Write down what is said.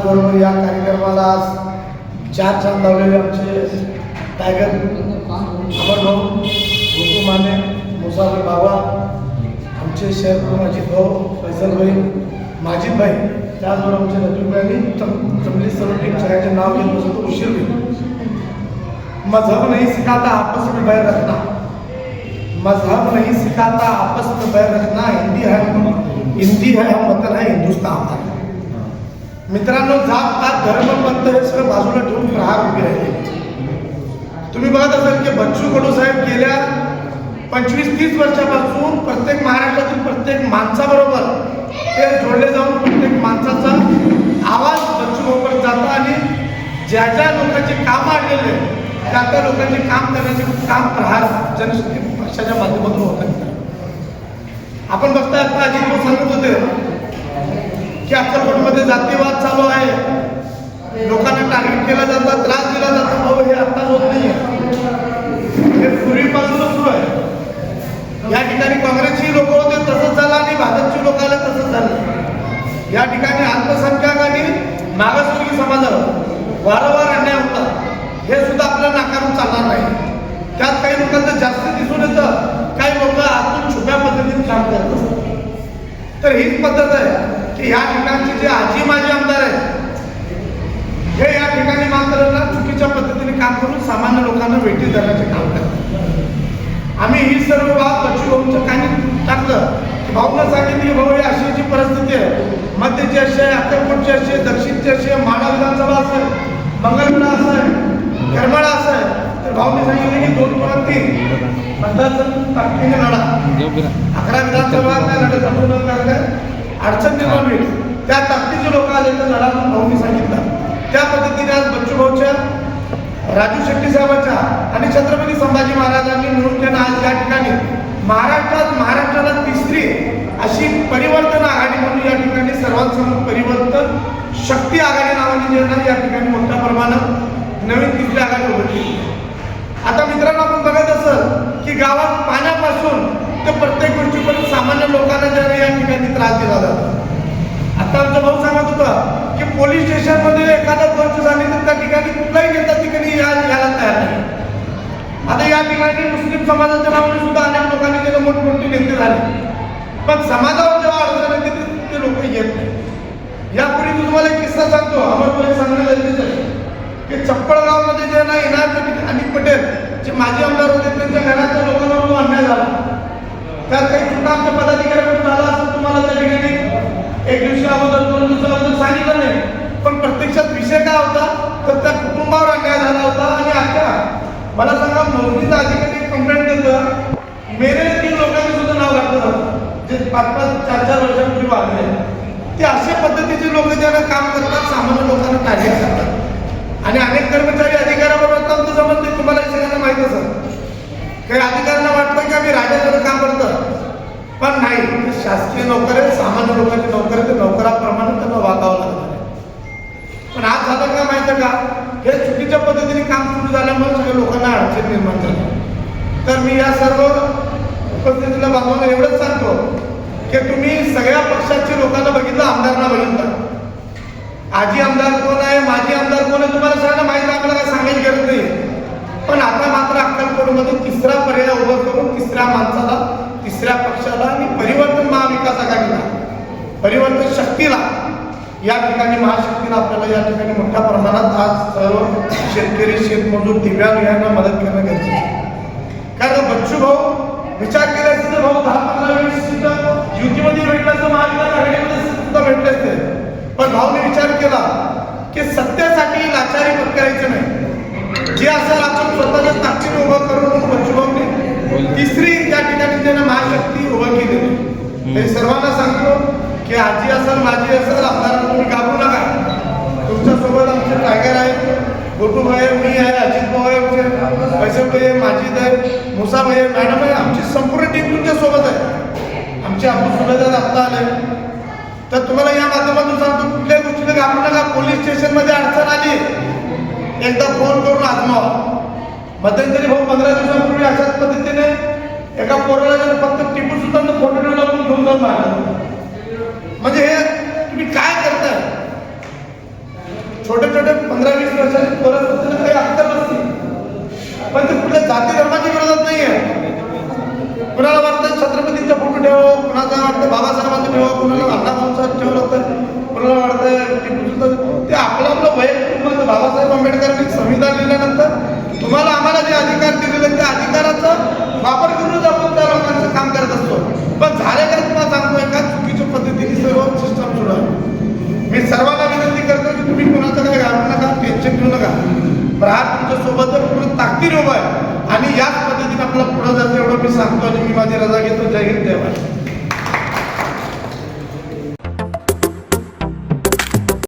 त्याचबरोबर या कार्यक्रमाला आज चार छान लावलेले आमचे टायगर अमरभाऊ गोकू माने मुसाफर बाबा आमचे शहर अजित भाऊ फैसल भाई माजिद भाई त्याचबरोबर आमचे रजू भाई आणि जमली सर्व टीम सगळ्यांचे नाव घेत बसतो उशीर होईल. मजहब नहीं सिखाता आपस में बैर रखना. मजहब नहीं सिखाता आपस में बैर रखना हिंदी है हिंदी है हम वतन है हिंदुस्तान है. मित्रांनो जात पात धर्म पंथ हे सगळं बाजूला ठेवून प्रहार उभे राहिले. तुम्ही बघत असाल की बच्चू कडू साहेब गेल्या पंचवीस तीस वर्षापासून प्रत्येक महाराष्ट्रातील प्रत्येक माणसाबरोबर ते जोडले जाऊन प्रत्येक माणसाचा आवाज बच्चू बरोबर जातो आणि ज्या ज्या लोकांचे काम आणलेले त्या त्या लोकांचे काम करण्याचे काम प्रहार जनशक्ती पक्षाच्या माध्यमातून होत आपण बघता आता अजित सांगत होते की अक्कलकोटमध्ये जातीवाद चालू आहे. लोकांना टार्गेट केला जातं त्रास दिला जातो. भाऊ हे आत्ताच होत नाही हे पूर्वीपासून सुरू आहे. या ठिकाणी काँग्रेसची लोक होते तसंच झालं आणि भाजपची लोक आले तसंच झालं. या ठिकाणी अल्पसंख्याक आणि मागासवर्गीय समाजावर वारंवार अन्याय होता. हे सुद्धा आपल्याला नाकारून चालणार नाही. त्यात काही लोकांचं जास्त दिसून येतं. काही लोक आतून छुप्या पद्धतीने काम करत असतात तर हीच पद्धत आहे. की या ठिकाणची जे आजी माजी आमदार आहेत हे या ठिकाणी मात्र चुकीच्या पद्धतीने काम करून सामान्य लोकांना भेटी धरण्याचे काम करतात. आम्ही ही सर्व बाब बच्चू भाऊच्या काही टाकलं की भाऊनं सांगितलं की भाऊ ही अशी जी परिस्थिती आहे मध्यची अशी आहे अक्कलकोटची अशी आहे दक्षिणची अशी आहे माडा विधानसभा असेल मंगळवेढा असं आहे करमाळा असं आहे तर भाऊने सांगितलं की दोन किंवा तीन मतदारसंघ ताकदीने लढा. अकरा विधानसभा लढत अडचण निर्माण होईल. त्या ताकदीचे लोक आले तर लढा भाऊनी सांगितलं. त्या पद्धतीने आज बच्चू भाऊच्या राजू शेट्टी साहेबांच्या आणि छत्रपती संभाजी महाराजांनी मिळून त्यांना आज या ठिकाणी महाराष्ट्रात महाराष्ट्राला तिसरी अशी परिवर्तन आघाडी म्हणून या ठिकाणी सर्वांसमोर परिवर्तन शक्ती आघाडी नावाने जे आहे या ठिकाणी मोठ्या प्रमाणात नवीन तिसरी आघाडी उभी आता मित्रांनो आपण बघत असल की गावात पाण्यापासून तर प्रत्येक गोष्टीपर्यंत सामान्य लोकांना ज्या या ठिकाणी त्रास दिला जातो. आता आमचा भाऊ सांगत होता की पोलीस स्टेशनमध्ये एखादा गोष्ट झाली तर त्या ठिकाणी कुठलाही नेता ठिकाणी या यायला तयार नाही. आता या ठिकाणी मुस्लिम समाजाच्या नावाने सुद्धा अनेक लोकांनी त्याला मोठमोठे नेते झाले. पण समाजावर जेव्हा अडचण येते ते- लोक येत नाही. यापूर्वी मी तुम्हाला एक किस्सा सांगतो. अमरपुरे सांगणं गरजेचं आहे की चप्पळगावमध्ये जे ना येणार आणि पटेल जे माजी आमदार होते त्यांच्या घराच्या लोकांवर अन्याय झाला. त्यात काही चुका आमच्या पदाधिकाऱ्याकडून झाला असं तुम्हाला त्या ठिकाणी एक दिवशी अगोदर दोन दिवसाबद्दल सांगितलं नाही. पण प्रत्यक्षात विषय काय होता? तर त्या कुटुंबावर अन्याय झाला होता. आणि आता मला सांगा मोदीचा अधिकारी कंप्लेंट देतं मेरे तीन लोकांनी सुद्धा नाव घातलं जातं जे पाच पाच चार चार वर्षांपूर्वी वाढले ते अशा पद्धतीचे लोक ज्यांना काम करतात सामान्य लोकांना कार्य करतात. आणि अनेक कर्मचारी अधिकाऱ्याबरोबर असतात तर जमत नाही तुम्हाला सगळ्यांना माहीत असेल. काही अधिकारी वाटतं की आम्ही राजाचं काम करतो पण नाही ते शासकीय नोकर आहेत सामान्य लोकांचे नोकर आहेत ते नोकराप्रमाणे त्यांना वागावं लागणार आहे पण आज झालं काय माहिती का? हे चुकीच्या पद्धतीने काम सुरू झाल्यामुळे सगळ्या लोकांना अडचण निर्माण झाली. तर मी या सर्व उपस्थितीला बांधवांना एवढंच सांगतो की तुम्ही सगळ्या पक्षाच्या लोकांना बघितलं आमदारांना बघितलं. आजी आमदार कोण आहे माजी आमदार कोण आहे तुम्हाला सगळ्यांना माहिती आहे, आपल्याला काय सांगायची गरज नाही पण आता मात्र अक्कलकोटमध्ये तिसरा पर्याय उभा करून तिसऱ्या माणसाला तिसऱ्या पक्षाला आणि परिवर्तन महाविकास या ठिकाणी महाशक्तीला आपल्याला या ठिकाणी मोठ्या प्रमाणात आज सर्व शेतकरी शेतमजूर दिव्यांग यांना मदत करणं गरजेचं आहे. कारण बच्चू भाऊ विचार केला असते तर भाऊ दहा पंधरा वीस सीटं युतीमध्ये भेटलं असतं महाविकास आघाडीमध्ये सुद्धा भेटले असते. पण भाऊने विचार केला की सत्तेसाठी लाचारी पत्करायचं नाही. जे असेल आपण स्वतःच्या ताकदीने उभं करून बच्चू भाऊने. तिसरी या ठिकाणी त्यानं महाशक्ती उभं केलेली. हे सर्वांना सांगतो की आजी असेल माझी असेल साहेब आहे माझी आहे मुसाब आहे मॅडम आहे आमची संपूर्ण टीम तुमच्यासोबत आहे. आमचे आपण सुभेदार आत्ता आले. तर तुम्हाला या माध्यमातून सांगतो कुठल्याही गोष्टीला घाबरू नका पोलीस स्टेशनमध्ये अडचण आली एकदा फोन करून आजमावा. मध्यंतरी भाऊ पंधरा दिवसांपूर्वी अशाच पद्धतीने एका पोराला जर फक्त टिपू सुलतान फोटो लावून घेऊन जाऊन मारलं. म्हणजे हे तुम्ही काय करताय? छोटे छोटे पंधरा वीस वर्षाचे परत खातीर उभं आणि याच पद्धतीने आपला पुढं जातं एवढं मी सांगतो आणि मी माझी रजा घेतो. जय हिंद देवा